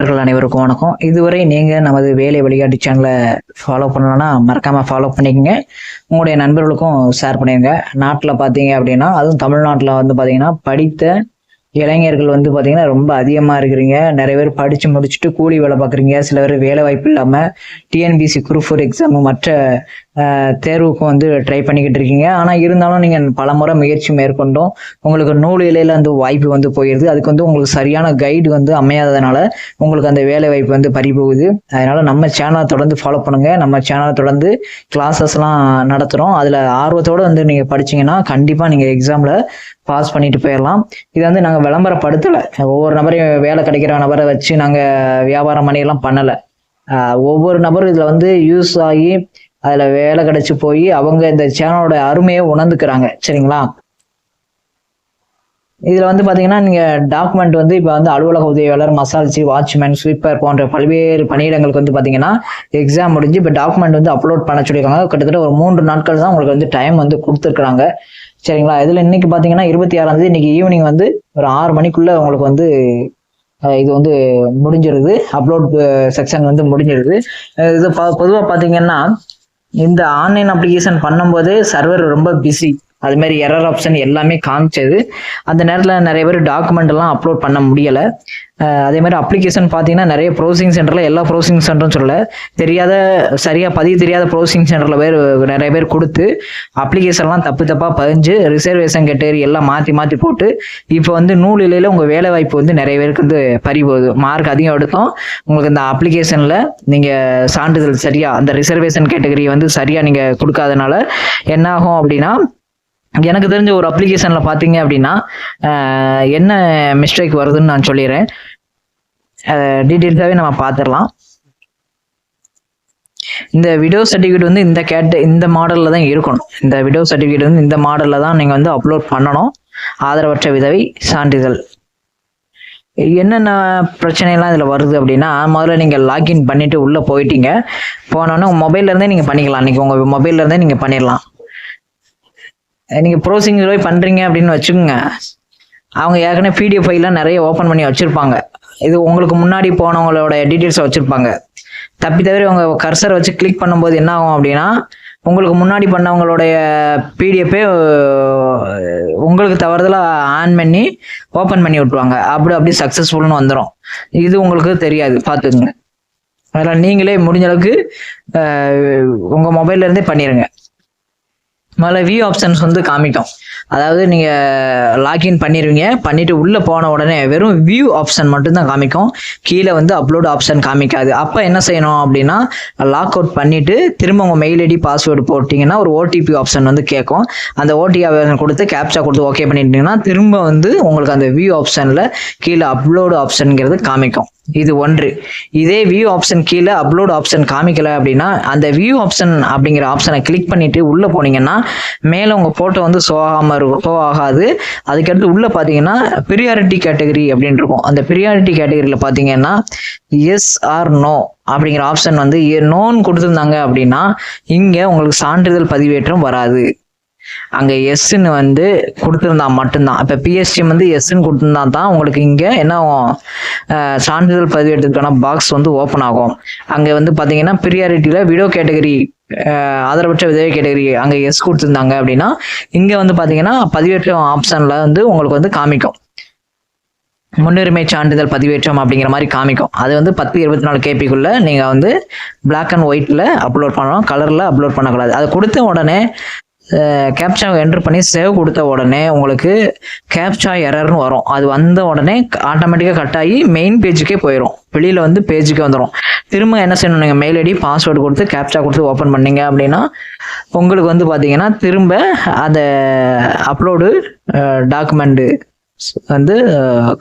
நண்பர்கள் அனைவருக்கும் வணக்கம். இதுவரை நீங்கள் நமது வேலை விளையாட்டு சேனலை ஃபாலோ பண்ணலன்னா மறக்காமல் ஃபாலோ பண்ணிக்கோங்க. உங்களுடைய நண்பர்களுக்கும் ஷேர் பண்ணிடுங்க. நாட்டில் பார்த்தீங்க அப்படின்னா அதுவும் தமிழ்நாட்டில் வந்து பார்த்தீங்கன்னா படித்த இளைஞர்கள் வந்து பார்த்தீங்கன்னா ரொம்ப அதிகமாக இருக்கிறீங்க. நிறைய பேர் படித்து முடிச்சுட்டு கூலி வேலை பார்க்குறீங்க. சில பேர் வேலை வாய்ப்பு இல்லாமல் டிஎன்பிசி குரூப் ஃபோர் எக்ஸாமு மற்ற தேர்வுக்கும் வந்து ட்ரை பண்ணிக்கிட்டு இருக்கீங்க. ஆனால் இருந்தாலும் நீங்கள் பல முறை முயற்சி மேற்கொண்டோம். உங்களுக்கு நூல் இலையில் அந்த வாய்ப்பு வந்து போயிடுது அதுக்கு வந்து உங்களுக்கு சரியான கைடு வந்து அமையாததுனால உங்களுக்கு அந்த வேலை வாய்ப்பு வந்து பறிபோகுது. அதனால் நம்ம சேனலை தொடர்ந்து ஃபாலோ பண்ணுங்கள் நம்ம சேனலை தொடர்ந்து கிளாஸஸ்லாம் நடத்துகிறோம் அதில் ஆர்வத்தோடு வந்து நீங்கள் படிச்சிங்கன்னா கண்டிப்பாக நீங்கள் எக்ஸாமில் பாஸ் பண்ணிட்டு போயிடலாம் இதை வந்து நாங்கள் விளம்பரப்படுத்தலை. ஒவ்வொரு நபரையும் வேலை கிடைக்கிற நபரை வச்சு நாங்கள் வியாபாரம் பண்ணியெல்லாம் பண்ணலை. ஒவ்வொரு நபரும் இதில் வந்து யூஸ் ஆகி அதில் வேலை கிடைச்சி போய் அவங்க இந்த சேனலோட அருமையை உணர்ந்துக்கிறாங்க. சரிங்களா? இதில் வந்து பார்த்தீங்கன்னா நீங்கள் டாக்குமெண்ட் வந்து இப்போ வந்து அலுவலக உதவியாளர் மசால்ச்சி வாட்ச்மேன் ஸ்வீப்பர் போன்ற பல்வேறு பணியிடங்களுக்கு வந்து பார்த்தீங்கன்னா எக்ஸாம் முடிஞ்சு இப்போ டாக்குமெண்ட் வந்து அப்லோட் பண்ண சொல்லியிருக்காங்க. கிட்டத்தட்ட ஒரு மூன்று நாட்கள் தான் உங்களுக்கு வந்து டைம் வந்து கொடுத்துருக்குறாங்க. சரிங்களா? இதில் இன்னைக்கு பார்த்தீங்கன்னா இருபத்தி ஆறாம் தேதி இன்னைக்கு ஈவினிங் வந்து ஒரு ஆறு மணிக்குள்ள உங்களுக்கு வந்து இது வந்து முடிஞ்சிருது. அப்லோட் செக்ஷன் வந்து முடிஞ்சிருது. இது பொதுவாக பார்த்தீங்கன்னா இந்த ஆன்லைன் அப்ளிகேஷன் பண்ணும்போது சர்வர் ரொம்ப பிஸி அது மாதிரி எரர் ஆப்ஷன் எல்லாமே காமிச்சது. அந்த நேரத்தில் நிறைய பேர் டாக்குமெண்ட் எல்லாம் அப்லோட் பண்ண முடியலை. அதே மாதிரி அப்ளிகேஷன் பார்த்தீங்கன்னா நிறைய ப்ரௌசிங் சென்டரில் எல்லா ப்ரௌசிங் சென்டரும் சொல்ல தெரியாத சரியாக பதிவு தெரியாத ப்ரௌசிங் சென்டரில் பேர் நிறைய பேர் கொடுத்து அப்ளிகேஷன்லாம் தப்பு தப்பாக பதிஞ்சு ரிசர்வேஷன் கேட்டகரி எல்லாம் மாற்றி மாற்றி போட்டு இப்போ வந்து நூல் இலையில் உங்கள் வேலை வாய்ப்பு வந்து நிறைய பேருக்கு வந்து பறி போகுது மார்க் அதிகம் எடுத்தோம். உங்களுக்கு இந்த அப்ளிகேஷனில் நீங்கள் சான்றிதழ் சரியாக அந்த ரிசர்வேஷன் கேட்டகரி வந்து சரியாக நீங்கள் கொடுக்காதனால என்ன ஆகும் அப்படின்னா எனக்கு தெரிஞ்ச ஒரு அப்ளிகேஷனில் பார்த்தீங்க அப்படின்னா என்ன மிஸ்டேக் வருதுன்னு நான் சொல்லிடுறேன் டீட்டெயில்ஸாகவே நம்ம பார்த்துடலாம் இந்த விடோ சர்டிஃபிகேட் வந்து இந்த கேட்ட இந்த மாடலில் தான் இருக்கணும். இந்த விடோ சர்டிஃபிகேட் வந்து இந்த மாடலில் தான் நீங்கள் வந்து அப்லோட் பண்ணணும். ஆதரவற்ற விதவை சான்றிதழ். என்னென்ன பிரச்சனைலாம் இதில் வருது அப்படின்னா முதல்ல நீங்கள் லாகின் பண்ணிவிட்டு உள்ளே போயிட்டீங்க. போனோன்னே உங்கள் மொபைல்ல இருந்தே நீங்கள் பண்ணிக்கலாம். இன்றைக்கி உங்கள் மொபைல்ல நீங்கள் பண்ணிடலாம் நீங்கள் ப்ரோசிங் போய் பண்ணுறீங்க அப்படின்னு வச்சுக்கோங்க. அவங்க ஏற்கனவே பிடிஎஃப் ஃபைலாம் நிறைய ஓப்பன் பண்ணி வச்சுருப்பாங்க. இது உங்களுக்கு முன்னாடி போனவங்களோட டீட்டெயில்ஸை வச்சுருப்பாங்க. தப்பி தவிர உங்கள் கர்சரை வச்சு கிளிக் பண்ணும்போது என்ன ஆகும் அப்படின்னா உங்களுக்கு முன்னாடி பண்ணவங்களுடைய பிடிஎஃபே உங்களுக்கு தவறுதலாக ஆன் பண்ணி ஓப்பன் பண்ணி விட்ருவாங்க அப்படி அப்படி சக்ஸஸ்ஃபுல்னு வந்துடும் இது உங்களுக்கு தெரியாது. பார்த்துக்குங்க. அதனால் நீங்களே முடிஞ்ச அளவுக்கு உங்கள் மொபைல்லேருந்தே பண்ணிடுங்க முதல்ல வியூ ஆப்ஷன்ஸ் வந்து காமிக்கும். அதாவது நீங்கள் லாக்இன் பண்ணிடுவீங்க பண்ணிவிட்டு உள்ளே போன உடனே வெறும் வியூ ஆப்ஷன் மட்டும்தான் காமிக்கும். கீழே வந்து அப்லோட் ஆப்ஷன் காமிக்காது. அப்போ என்ன செய்யணும் அப்படின்னா லாக் அவுட் பண்ணிவிட்டு திரும்ப உங்கள் மெயில் ஐடி பாஸ்வேர்டு போட்டிங்கன்னா ஒரு ஓடிபி ஆப்ஷன் வந்து கேட்கும். அந்த ஓடிபி ஆப்ஷன் கொடுத்து கேப்சா கொடுத்து ஓகே பண்ணிட்டீங்கன்னா திரும்ப வந்து உங்களுக்கு அந்த வியூ ஆப்ஷனில் கீழே அப்லோடு ஆப்ஷனுங்கிறது காமிக்கும். இது ஒன்று. இதே வியூ ஆப்ஷன் கீழே அப்லோட் ஆப்ஷன் காமிக்கல அப்படின்னா அந்த வியூ ஆப்ஷன் அப்படிங்கிற ஆப்ஷனை கிளிக் பண்ணிட்டு உள்ளே போனீங்கன்னா மேலே உங்கள் ஃபோட்டோ வந்து ஷோ ஆகாமல் இருக்கும் ஷோ ஆகாது. அதுக்கடுத்து உள்ளே பார்த்தீங்கன்னா ப்ரியாரிட்டி கேட்டகரி அப்படின்னு இருக்கும். அந்த ப்ரியாரிட்டி கேட்டகரியில் பார்த்தீங்கன்னா எஸ் ஆர் நோ அப்படிங்கிற ஆப்ஷன் வந்து நோன்னு கொடுத்துருந்தாங்க அப்படின்னா இங்கே உங்களுக்கு சான்றிதழ் பதிவேற்றம் வராது. அங்கே எஸ்ன்னு வந்து கொடுத்துருந்தா மட்டும்தான். இப்போ பிஎஸ்டிஎம் வந்து எஸ்ன்னு கொடுத்துருந்தா தான் உங்களுக்கு இங்கே என்ன ஆகும்? சான்றிதழ் பதிவேற்றதுக்கான பாக்ஸ் வந்து ஓப்பன் ஆகும். அங்கே வந்து பார்த்தீங்கன்னா ப்ரியாரிட்டியில் விடோ கேட்டகரி ஆதரவற்ற விதவை கேட்டகரி அங்கே எஸ் கொடுத்துருந்தாங்க அப்படின்னா இங்கே வந்து பார்த்தீங்கன்னா பதிவேற்றம் ஆப்ஷனில் வந்து உங்களுக்கு வந்து காமிக்கும். முன்னுரிமை சான்றிதழ் பதிவேற்றம் அப்படிங்கிற மாதிரி காமிக்கும். அது வந்து பத்து இருபத்தி நாலு கேபிக்குள்ள நீங்கள் வந்து பிளாக் அண்ட் ஒயிட்டில் அப்லோட் பண்ணணும் கலரில் அப்லோட் பண்ணக்கூடாது. அதை கொடுத்த உடனே கேப்சாவை என்டர் பண்ணி சேவ் கொடுத்த உடனே உங்களுக்கு கேப்சா எரர்னு வரும். அது வந்த உடனே ஆட்டோமேட்டிக்காக கட் ஆகி மெயின் பேஜுக்கே போயிடும் வெளியில் வந்து பேஜுக்கே வந்துடும் திரும்ப என்ன செய்யணும் நீங்கள் மெயில் ஐடி பாஸ்வேர்டு கொடுத்து கேப்சா கொடுத்து ஓப்பன் பண்ணீங்க அப்படின்னா உங்களுக்கு வந்து பார்த்தீங்கன்னா திரும்ப அதை அப்லோடு டாக்குமெண்ட்டு வந்து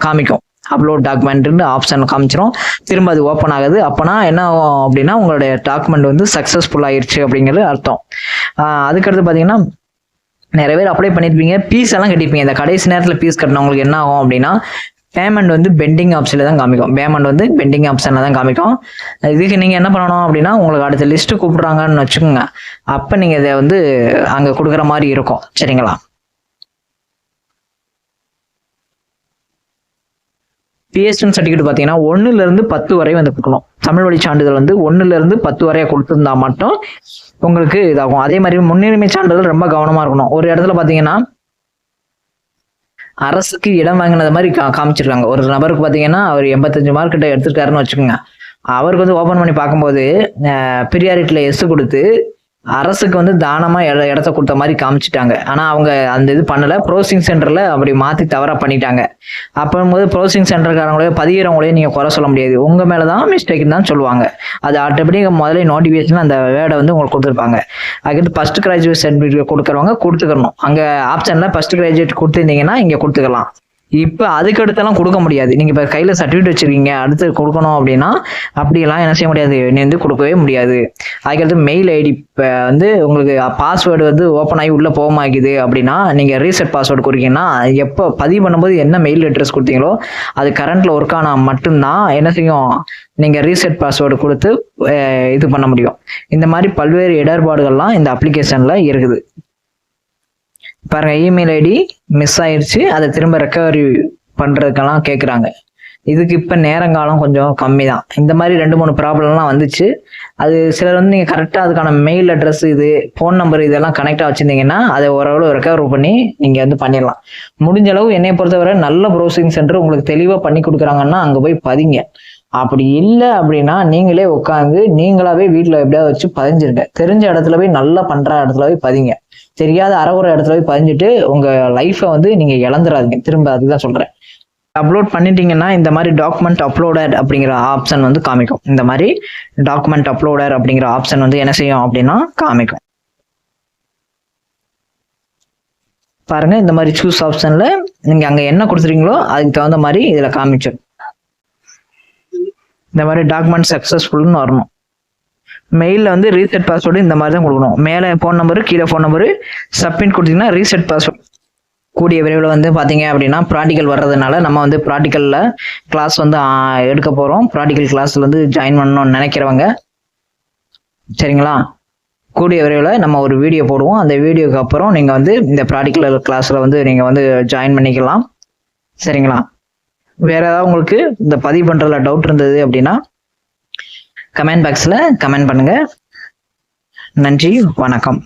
காமிக்கும். அப்லோட் டாக்குமெண்ட்னு ஆப்ஷன் காமிச்சிரும். திரும்ப அது ஓப்பன் ஆகுது. அப்போனா என்ன ஆகும் அப்படின்னா உங்களுடைய டாக்குமெண்ட் வந்து சக்ஸஸ்ஃபுல் ஆயிடுச்சு அப்படிங்கிறது அர்த்தம். அதுக்கடுத்து பார்த்தீங்கன்னா நிறைய பேர் அப்ளை பண்ணியிருப்பீங்க பீஸ் எல்லாம் கட்டிருப்பீங்க. இந்த கடைசி நேரத்தில் பீஸ் கட்டினவங்களுக்கு என்ன ஆகும் அப்படின்னா பேமெண்ட் வந்து பெண்டிங் ஆப்ஷனில் தான் காமிக்கும். பேமெண்ட் வந்து பெண்டிங் ஆப்ஷனில் தான் காமிக்கும். இதுக்கு நீங்கள் என்ன பண்ணணும் அப்படின்னா உங்களுக்கு அடுத்த லிஸ்ட்டு கூப்பிட்றாங்கன்னு வச்சுக்கோங்க. அப்போ நீங்கள் இதை வந்து அங்கே கொடுக்குற மாதிரி இருக்கும். சரிங்களா? பிஎஸ்டன் சர்டிஃபிகேட் பார்த்தீங்கன்னா ஒன்றுலேருந்து பத்து வரை வந்து கொடுக்கணும் தமிழ் வழி சான்றிதழ் வந்து ஒன்றுலேருந்து பத்து வரைய கொடுத்துருந்தா மட்டும் உங்களுக்கு இதாகும். அதே மாதிரி முன்னுரிமை சான்றிதழ் ரொம்ப கவனமாக இருக்கணும். ஒரு இடத்துல பார்த்தீங்கன்னா அரசுக்கு இடம் வாங்கினது மாதிரி கா காமிச்சிருக்காங்க. ஒரு நபருக்கு பார்த்தீங்கன்னா அவர் எண்பத்தஞ்சு மார்க் கிட்ட எடுத்துருக்காருன்னு வச்சுக்கோங்க. அவருக்கு வந்து ஓப்பன் பண்ணி பார்க்கும்போது பிரியாரிட்டியில் எஸ் கொடுத்து அரசுக்கு வந்து தானமாக இட இடத்த கொடுத்த மாதிரி காமிச்சிட்டாங்க. ஆனால் அவங்க அந்த இது பண்ணலை. ப்ரோசிங் சென்டரில் அப்படி மாற்றி தவறாக பண்ணிட்டாங்க. அப்போது ப்ரோசிங் சென்டர்காரங்களே பதிகிறவங்களையும் நீங்கள் குறை சொல்ல முடியாது. உங்கள் மேலே தான் மிஸ்டேக் தான் சொல்லுவாங்க. அது ஆட்டோமேட்டிக் முதல்ல நோட்டிஃபிகேஷன் அந்த வேர்டை வந்து உங்களுக்கு கொடுத்துருப்பாங்க. அதுக்கு ஃபர்ஸ்ட் கிராஜுவேட் சர்டிஃபிகேட் கொடுக்குறவங்க கொடுத்துக்கணும் அங்கே ஆப்ஷனில் ஃபர்ஸ்ட் கிராஜுவேட் கொடுத்துருந்தீங்கன்னா இங்கே கொடுத்துக்கலாம். இப்போ அதுக்கு அடுத்தெல்லாம் கொடுக்க முடியாது. நீங்கள் இப்போ கையில் சர்டிஃபிகேட் வச்சுருக்கீங்க அடுத்து கொடுக்கணும் அப்படின்னா அப்படியெல்லாம் என்ன செய்ய முடியாது. நீ வந்து கொடுக்கவே முடியாது. அதுக்கடுத்து மெயில் ஐடி இப்போ வந்து உங்களுக்கு பாஸ்வேர்டு வந்து ஓப்பன் ஆகி உள்ளே போக அப்படின்னா நீங்கள் ரீசெட் பாஸ்வேர்டு கொடுக்கீங்கன்னா எப்போ பதிவு பண்ணும்போது என்ன மெயில் அட்ரஸ் கொடுத்தீங்களோ அது கரண்ட்டில் ஒர்க் ஆனால் மட்டும்தான் என்ன செய்யும்? நீங்கள் ரீசெட் பாஸ்வேர்டு கொடுத்து இது பண்ண முடியும். இந்த மாதிரி பல்வேறு இடர்பாடுகள்லாம் இந்த அப்ளிகேஷனில் இருக்குது. பாருங்க இமெயில் ஐடி மிஸ் ஆயிடுச்சு அதை திரும்ப ரெக்கவரி பண்ணுறதுக்கெல்லாம் கேட்குறாங்க இதுக்கு இப்போ நேரங்காலம் கொஞ்சம் கம்மி தான் இந்த மாதிரி ரெண்டு மூணு ப்ராப்ளம்லாம் வந்துச்சு. அது சிலர் வந்து நீங்கள் கரெக்டாக அதுக்கான மெயில் அட்ரஸ் இது ஃபோன் நம்பர் இதெல்லாம் கனெக்டாக வச்சுருந்தீங்கன்னா அதை ஓரளவு ரெக்கவர் பண்ணி நீங்கள் வந்து பண்ணிடலாம். முடிஞ்ச அளவு என்னை பொறுத்தவரை நல்ல ப்ரௌசிங் சென்டர் உங்களுக்கு தெளிவாக பண்ணி கொடுக்குறாங்கன்னா அங்கே போய் பதிங்க. அப்படி இல்லை அப்படின்னா நீங்களே உட்காந்து நீங்களாவே வீட்டில் எப்படியாவது வச்சு பதிஞ்சிருங்க. தெரிஞ்ச இடத்துல போய் நல்லா பண்ணுற இடத்துல போய் பதிங்க. தெரியாத அறகுற இடத்துல போய் பதிஞ்சிட்டு உங்க லைஃப்பை வந்து நீங்க இழந்துடாதீங்க திரும்ப அதுதான் சொல்றேன். அப்லோட் பண்ணிட்டீங்கன்னா இந்த மாதிரி டாக்குமெண்ட் அப்லோடட் அப்படிங்கிற ஆப்ஷன் வந்து காமிக்கும். இந்த மாதிரி டாக்குமெண்ட் அப்லோடர் அப்படிங்கிற ஆப்ஷன் வந்து என்ன செய்யும் அப்படின்னா காமிக்கும். பாருங்க இந்த மாதிரி சூஸ் ஆப்ஷன்ல நீங்க அங்க என்ன கொடுத்துறீங்களோ அதுக்கு தகுந்த மாதிரி இதுல காமிச்சிடும் இந்த மாதிரி டாக்குமெண்ட் சக்சஸ்ஃபுல்னு வரணும். மெயிலில் வந்து ரீசெட் பாஸ்வேர்டு இந்த மாதிரி தான் கொடுக்கணும். மேலே ஃபோன் நம்பரு கீழே ஃபோன் நம்பரு சப்மிட் கொடுத்தீங்கன்னா ரீசெட் பாஸ்வேர்டு கூடிய விரைவில் வந்து பார்த்தீங்க அப்படின்னா ப்ராக்டிக்கல் வர்றதுனால நம்ம வந்து ப்ராக்டிக்கலில் கிளாஸ் வந்து எடுக்க போகிறோம் ப்ராக்டிக்கல் கிளாஸில் வந்து ஜாயின் பண்ணணும்னு நினைக்கிறவங்க. சரிங்களா? கூடிய விரைவில் நம்ம ஒரு வீடியோ போடுவோம். அந்த வீடியோக்கு அப்புறம் நீங்கள் வந்து இந்த ப்ராக்டிக்கல் கிளாஸில் வந்து நீங்கள் வந்து ஜாயின் பண்ணிக்கலாம். சரிங்களா? வேறு ஏதாவது உங்களுக்கு இந்த பதிவு பண்ணுறதுல டவுட் இருந்தது அப்படின்னா கமெண்ட் பாக்ஸில் கமெண்ட் பண்ணுங்க. நன்றி வணக்கம்.